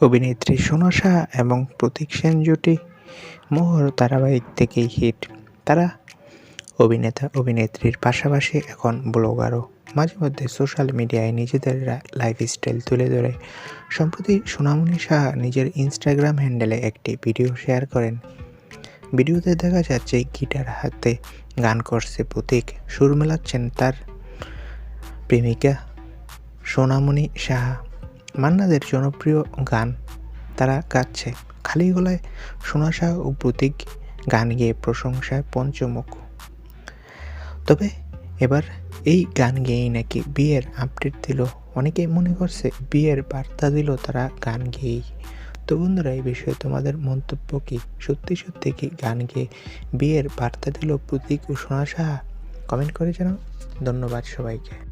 অভিনেত্রী সোনা সাহা এবং প্রতীক সেন জুটি মোহর ধারাবাহিক থেকেই হিট। তারা অভিনেতা, অভিনেত্রীর পাশাপাশি এখন ব্লগারও। মাঝে মধ্যে সোশ্যাল মিডিয়ায় নিজেদের লাইফস্টাইল তুলে ধরে। সম্প্রতি সোনামণি সাহা নিজের ইনস্টাগ্রাম হ্যান্ডেলে একটি ভিডিও শেয়ার করেন। ভিডিওতে দেখা যাচ্ছে গিটার হাতে গান করছে প্রতীক। সুর মেলাচ্ছেন তার প্রেমিকা সোনামণি সাহা মান্নাদের জনপ্রিয় গান তারা গাচ্ছে। খালি গলায় সোনা সাহা ও প্রতীক গান গেয়ে প্রশংসায় পঞ্চমুখ। তবে এবার এই গান গেয়েই নাকি বিয়ের আপডেট দিল। অনেকেই মনে করছে বিয়ের বার্তা দিল তারা গান গেয়েই। তো বন্ধুরা, এই বিষয়ে তোমাদের মন্তব্য কি? সত্যি সত্যি কি গান গেয়ে বিয়ের বার্তা দিল প্রতীক ও সোনা সাহা কমেন্ট করে জানাও। ধন্যবাদ সবাইকে।